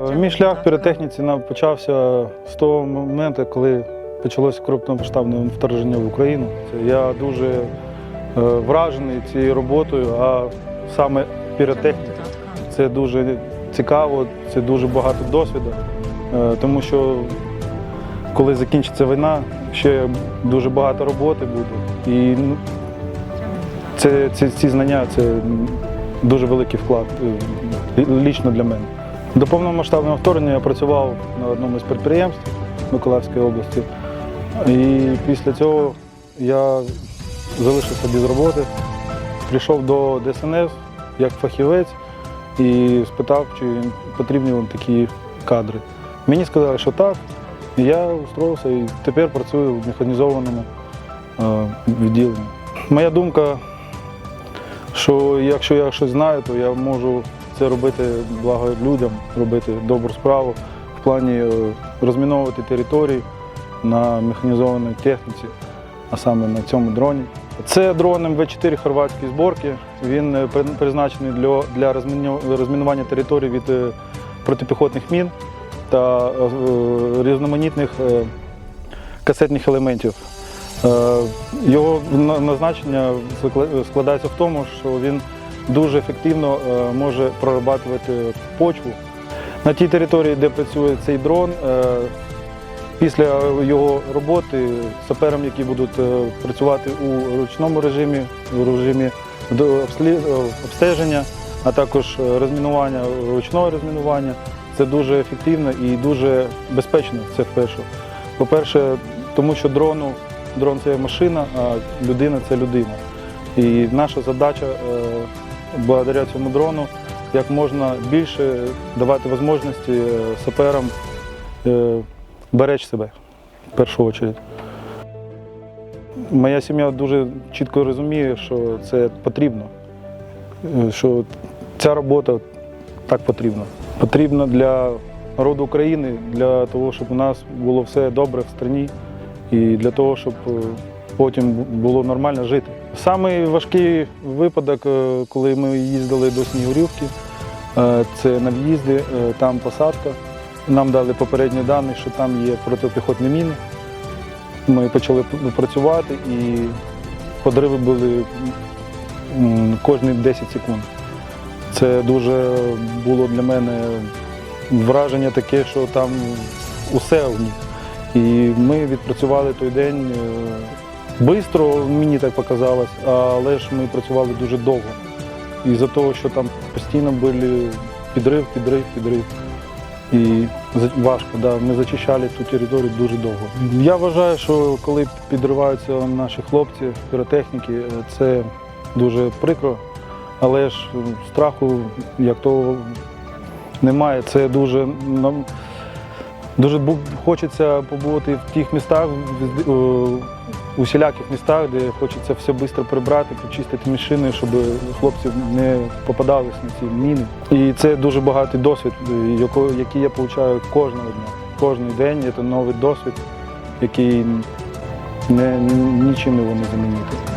Мій шлях в піротехніці почався з того моменту, коли почалося крупномасштабне вторгнення в Україну. Я дуже е, вражений цією роботою, а саме піротехніка. Це дуже цікаво, це дуже багато досвіду, е, тому що коли закінчиться війна, ще дуже багато роботи буде. І ну, це, це, ці знання це дуже великий вклад е, лічно для мене. До повномасштабного вторгнення я працював на одному з підприємств Миколаївської області. І після цього я залишився без роботи, прийшов до ДСНС як фахівець і спитав, чи потрібні вам такі кадри. Мені сказали, що так. І я устроївся і тепер працюю в механізованому е, відділенні. Моя думка, що якщо я щось знаю, то я можу це робити благо людям, робити добру справу в плані е, розміновувати території на механізованій техніці, а саме на цьому дроні. Це дрон МВ4 хорватської зборки. Він е, призначений для, розмінування територій від е, протипіхотних мін та різноманітних касетних елементів. Його назначення складається в тому, що він дуже ефективно е, може прорабатувати почву. На тій території, де працює цей дрон, е, після його роботи саперам, які будуть е, працювати у ручному режимі, в режимі обстеження, а також розмінування, ручного розмінування, це дуже ефективно і дуже безпечно. Це вперше. По-перше, тому що дрону, дрон це машина, а людина це людина. І наша задача благодаря цьому дрону як можна більше давати можливості е, саперам е, беречь себе в першу чергу. Моя сім'я дуже чітко розуміє, що це потрібно, е, що ця робота так потрібна. Потрібна для народу України, для того, щоб у нас було все добре в країні і для того, щоб потім було нормально жити. Самий важкий випадок, е, коли ми їздили до Снігурівки, е, це на в'їзді, е, там посадка. Нам дали попередні дані, що там є протипіхотні міни. Ми почали працювати і подриви були кожні 10 секунд. Це дуже було для мене враження таке, що там усе в них. І ми відпрацювали той день швидко, мені так показалось, але ж ми працювали дуже довго. І за того, що там постійно були підрив, підрив, підрив. І важко, да. ми зачищали ту територію дуже довго. Я вважаю, що коли підриваються наші хлопці, піротехніки, це дуже прикро, але ж страху як того немає. Це дуже нам дуже хочеться побувати в тих містах, у всіляких містах, де хочеться все швидко прибрати, почистити машини, щоб хлопці не попадались на ці міни. І це дуже багатий досвід, який я отримую кожного дня. Кожен день це новий досвід, який не, нічим його не замінити.